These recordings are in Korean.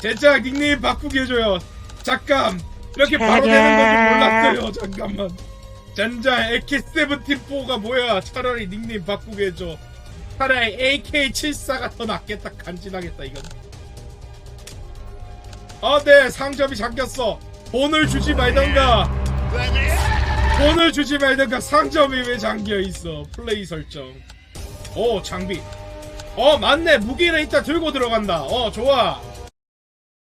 제작 닉네임 바꾸게 해줘요. 잠깐 이렇게 바로 되는 건지 몰랐어요. 잠깐만. 젠장 AK-74가 뭐야? 차라리 닉네임 바꾸게 해줘. 차라리 AK-74가 더 낫겠다. 간지나겠다 이건. 아, 네 상점이 잠겼어. 돈을 주지 말던가. 돈을 주지 말던가 상점이 왜 잠겨 있어? 플레이 설정. 오 장비. 어 맞네 무기를 이따 들고 들어간다. 어 좋아.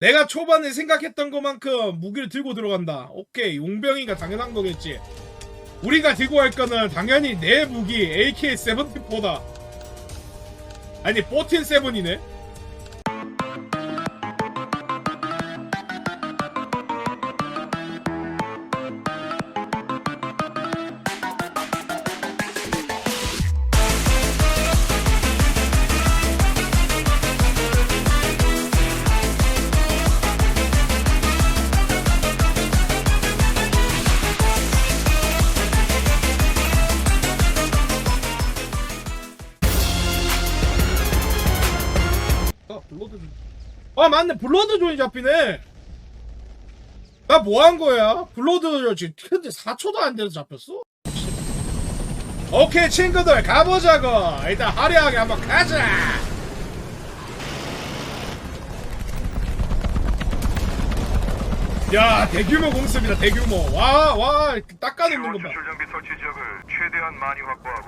내가 초반에 생각했던 것만큼 무기를 들고 들어간다. 오케이 용병이가 당연한 거겠지. 우리가 들고 할 거는 당연히 내 무기 AK-74보다 아니 14-7이네 블러드 존. 아 맞네. 블러드 존이 잡히네. 나 뭐 한 거야? 블러드 존 지금 현재 4초도 안 돼서 잡혔어? 오케이 친구들. 가보자고. 일단 화려하게 한번 가자. 야 대규모 공습이다 대규모. 와와 닦아놓는 기호 거봐. 추출 장비 설치 지역을 최대한 많이 확보하고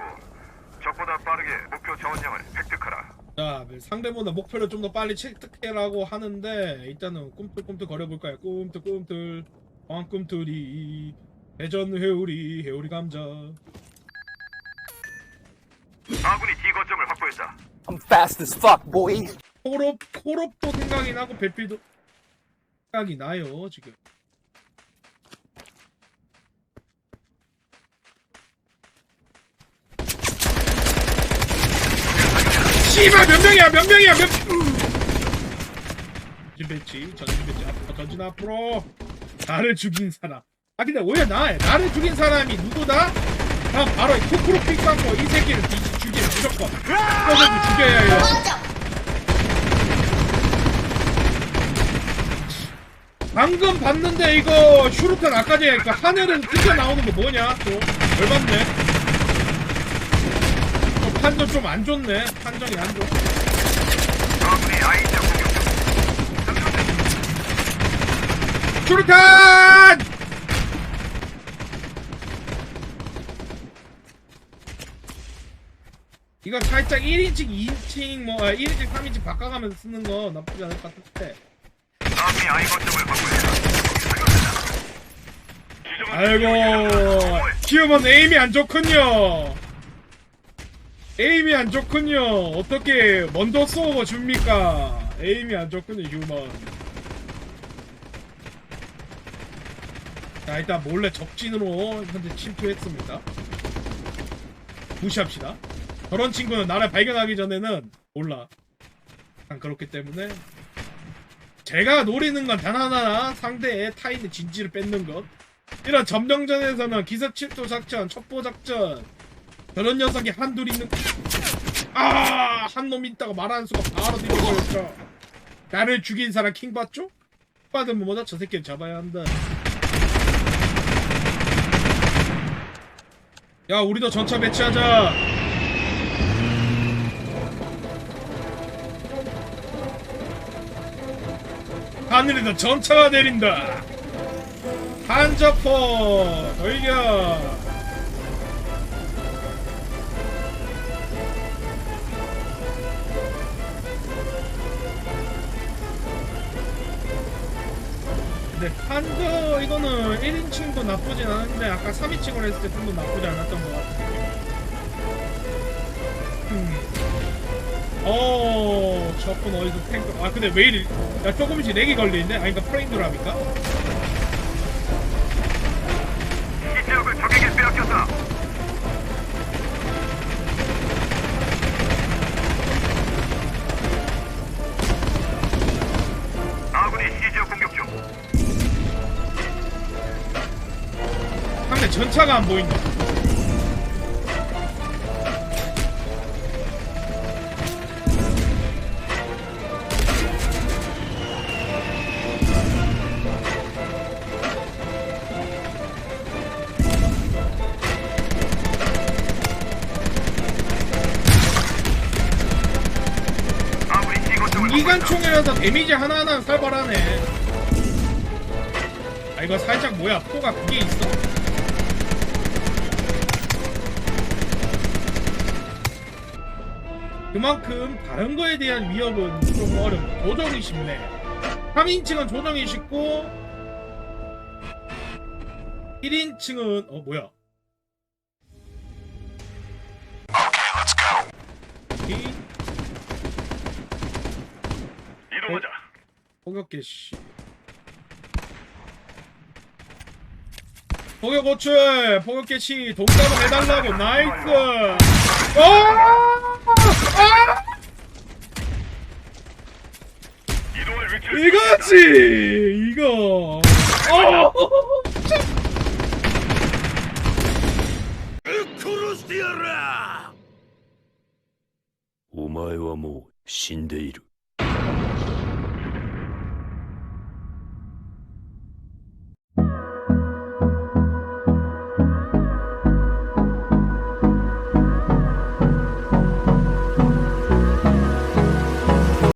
적보다 빠르게 목표 자원량을 획득하라. 자, 네, 상대보다 목표를 좀 더 빨리 체득해라고 하는데 일단은 꿈틀꿈틀 거려볼까요? 꿈틀꿈틀 왕꿈틀이 대전 회오리 회오리 감자 아군이 D 거점을 확보했다. I'm fast as fuck, boy. 코롭 코롭도 생각이 나고 배필도 생각이 나요 지금 씨발 몇 명이야? 몇 명이야? 몇 전진 배치 전진 배치 앞으로 전진 앞으로. 나를 죽인 사람. 아 근데 오히려 나 나를 죽인 사람이 누구다? 나 바로 코크로 픽하고 이 새끼를 뒤- 죽이는 무조건. 꺼져도 죽여야 해요 방금 봤는데 이거 슈루탄 아까 전에 그 하늘에서 튕겨 나오는 거 뭐냐 또? 열받네. 또 판정 좀 안 좋네 판정이 안 좋아. 슈루탄 이거 살짝 1인칭 2인칭 뭐 아, 1인칭 3인칭 바꿔가면서 쓰는 거 나쁘지 않을 것 같은데. 아이고 키우면 에임이 안 좋군요 에임이 안 좋군요. 어떻게 먼저 쏘고 줍니까? 에임이 안 좋군요 휴먼. 자 일단 몰래 적진으로 현재 침투했습니다. 무시합시다. 저런 친구는 나를 발견하기 전에는 몰라. 난 그렇기 때문에 제가 노리는 건 단 하나 상대의 타인의 진지를 뺏는 것. 이런 점령전에서는 기습 침투 작전, 첩보 작전 저런 녀석이 한둘 있는 아! 한 놈 있다고 말하는 수가 바로 뒤집어졌죠. 나를 죽인 사람 킹 받죠? 받으면 뭐다? 저 새끼를 잡아야 한다. 야 우리도 전차 배치하자. 하늘에서 전차가 내린다. 한저포 돌려 근데 한저 이거는 1인칭도 나쁘진 않은데 아까 3인칭으로 했을 때 좀더 나쁘지 않았던 것 같아요 음. 어, 저건 어디서 탱크 아 근데 왜 이리 야 조금씩 렉이 걸리는데? 아니 그니까 프레임? 이 지역을 적에게 빼앗겼다. 시차가 안 보인다. 기관총이라서 데미지 하나하나 살벌하네. 아 이거 살짝 뭐야? 포가 그게 있어. 그만큼 다른 거에 대한 위협은 좀 어렵고 조정이 쉽네. 3인칭은 조정이 쉽고 1인칭은 어 뭐야? 이동하자. 포격 개 씨 포격 고출 포격 개씨 동작을 해달라고 나이스 어! 아! 이동할 위치를 이거지 이거 어! お前はもう死んでいる